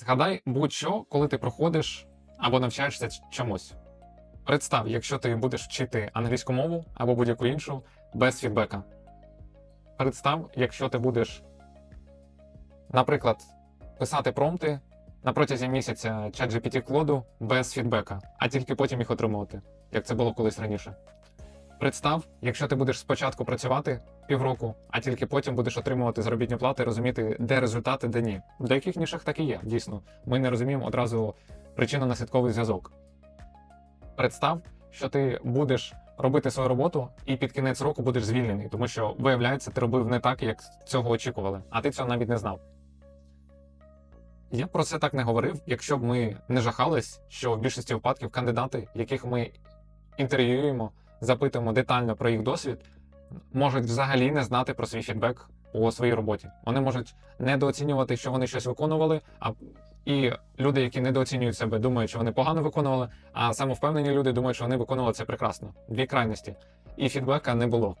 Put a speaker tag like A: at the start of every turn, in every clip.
A: Згадай будь-що, коли ти проходиш або навчаєшся чомусь. Представ, якщо ти будеш вчити англійську мову або будь-яку іншу без фідбека. Представ, якщо ти будеш, наприклад, писати промпти на протязі місяця ChatGPT коду без фідбека, а тільки потім їх отримувати, як це було колись раніше. Представ, якщо ти будеш спочатку працювати півроку, а тільки потім будеш отримувати заробітні плати, розуміти, де результати, де ні. В деяких нішах так і є, дійсно. Ми не розуміємо одразу причинно-наслідковий зв'язок. Представ, що ти будеш робити свою роботу і під кінець року будеш звільнений, тому що, виявляється, ти робив не так, як цього очікували, а ти цього навіть не знав. Я про це так не говорив, якщо б ми не жахались, що в більшості випадків кандидати, яких ми інтерв'юємо, запитуємо детально про їх досвід, можуть взагалі не знати про свій фідбек у своїй роботі. Вони можуть недооцінювати, що вони щось виконували, а і люди, які недооцінюють себе, думають, що вони погано виконували, а самовпевнені люди думають, що вони виконували це прекрасно. Дві крайності. І фідбека не було.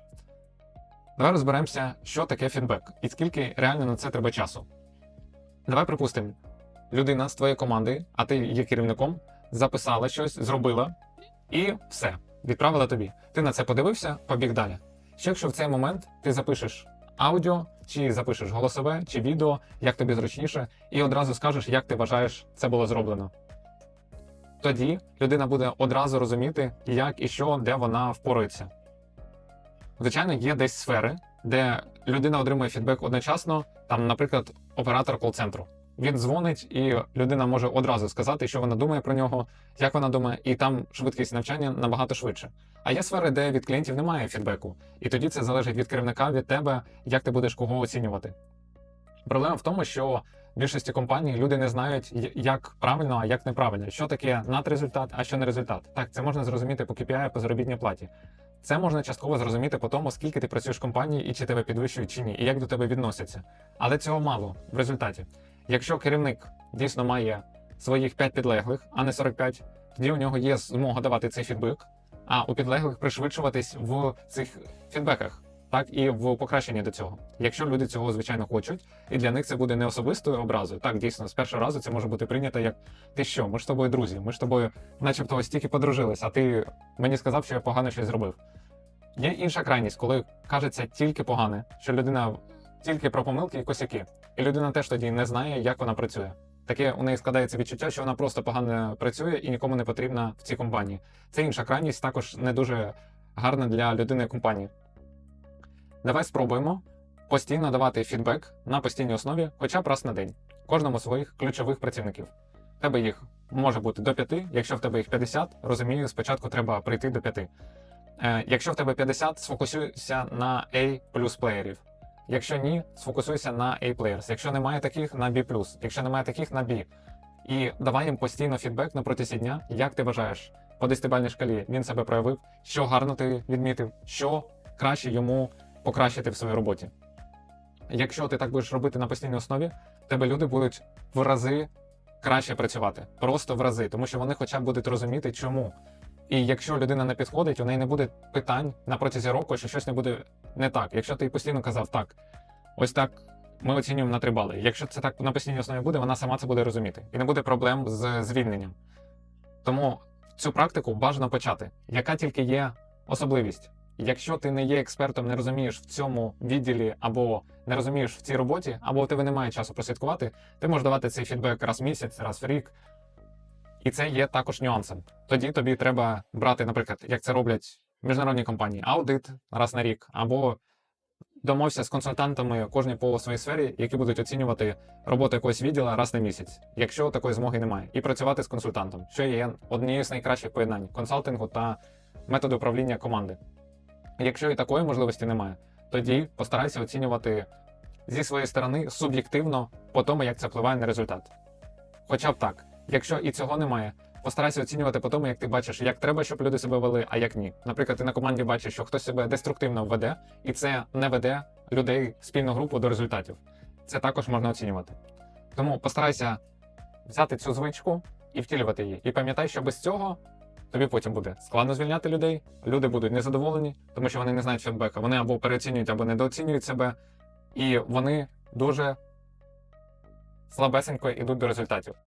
A: Давай розберемося, що таке фідбек і скільки реально на це треба часу. Давай припустимо, людина з твоєї команди, а ти є керівником, записала щось, зробила, і все, відправила тобі. Ти на це подивився, побіг далі. Що якщо в цей момент ти запишеш аудіо, чи запишеш голосове, чи відео, як тобі зручніше, і одразу скажеш, як ти вважаєш це було зроблено. Тоді людина буде одразу розуміти, як і що, де вона впорається. Звичайно, є десь сфери, де людина отримує фідбек одночасно, там, наприклад, оператор кол-центру. Він дзвонить, і людина може одразу сказати, що вона думає про нього, як вона думає, і там швидкість навчання набагато швидше. А є сфери, де від клієнтів немає фідбеку, і тоді це залежить від керівника, від тебе, як ти будеш кого оцінювати. Проблема в тому, що в більшості компаній люди не знають, як правильно, а як неправильно, що таке надрезультат, а що не результат. Так, це можна зрозуміти по KPI, по заробітній платі. Це можна частково зрозуміти по тому, скільки ти працюєш в компанії і чи тебе підвищують чи ні, і як до тебе відносяться. Але цього мало в результаті. Якщо керівник дійсно має своїх 5 підлеглих, а не 45, тоді у нього є змога давати цей фідбек, а у підлеглих пришвидшуватись в цих фідбеках, так і в покращенні до цього. Якщо люди цього звичайно хочуть, і для них це буде не особистою образою. Так, дійсно, з першого разу це може бути прийнято як ти що, ми ж з тобою друзі, ми ж з тобою, начебто, ось тільки подружились, а ти мені сказав, що я погано щось зробив. Є інша крайність, коли кажеться тільки погане, що людина тільки про помилки і косяки, і людина теж тоді не знає, як вона працює. Таке у неї складається відчуття, що вона просто погано працює і нікому не потрібна в цій компанії. Це інша крайність, також не дуже гарна для людини компанії. Давай спробуємо постійно давати фідбек на постійній основі, хоча б раз на день, кожному своїх ключових працівників. В тебе їх може бути до 5, якщо в тебе їх 50, розумію, спочатку треба прийти до 5. Е, якщо в тебе 50, сфокусуйся на A плюс плеєрів. Якщо ні, сфокусуйся на A players. Якщо немає таких, на B+. Якщо немає таких, на B. І давай їм постійно фідбек на протязі дня, як ти вважаєш, по десятибальній шкалі він себе проявив, що гарно ти відмітив, що краще йому покращити в своїй роботі. Якщо ти так будеш робити на постійній основі, тебе люди будуть в рази краще працювати, просто в рази, тому що вони хоча б будуть розуміти, чому. І якщо людина не підходить, у неї не буде питань на протязі року, що щось не буде не так. Якщо ти постійно казав так, ось так ми оцінюємо на 3 бали. Якщо це так на постійній основі буде, вона сама це буде розуміти. І не буде проблем з звільненням. Тому цю практику бажано почати, яка тільки є особливість. Якщо ти не є експертом, не розумієш в цьому відділі або не розумієш в цій роботі, або у тебе немає часу прослідкувати, ти можеш давати цей фідбек раз в місяць, раз в рік. І це є також нюансом. Тоді тобі треба брати, наприклад, як це роблять міжнародні компанії, аудит раз на рік, або домовся з консультантами кожній по своїй сфері, які будуть оцінювати роботу якогось відділу раз на місяць, якщо такої змоги немає, і працювати з консультантом, що є однією з найкращих поєднань консалтингу та методу управління команди. Якщо і такої можливості немає, тоді постарайся оцінювати зі своєї сторони суб'єктивно по тому, як це впливає на результат. Хоча б так. Якщо і цього немає, постарайся оцінювати по тому, як ти бачиш, як треба, щоб люди себе вели, а як ні. Наприклад, ти на команді бачиш, що хтось себе деструктивно веде, і це не веде людей спільну групу до результатів. Це також можна оцінювати. Тому постарайся взяти цю звичку і втілювати її. І пам'ятай, що без цього тобі потім буде складно звільняти людей, люди будуть незадоволені, тому що вони не знають фідбека. Вони або переоцінюють, або недооцінюють себе, і вони дуже слабесенько йдуть до результатів.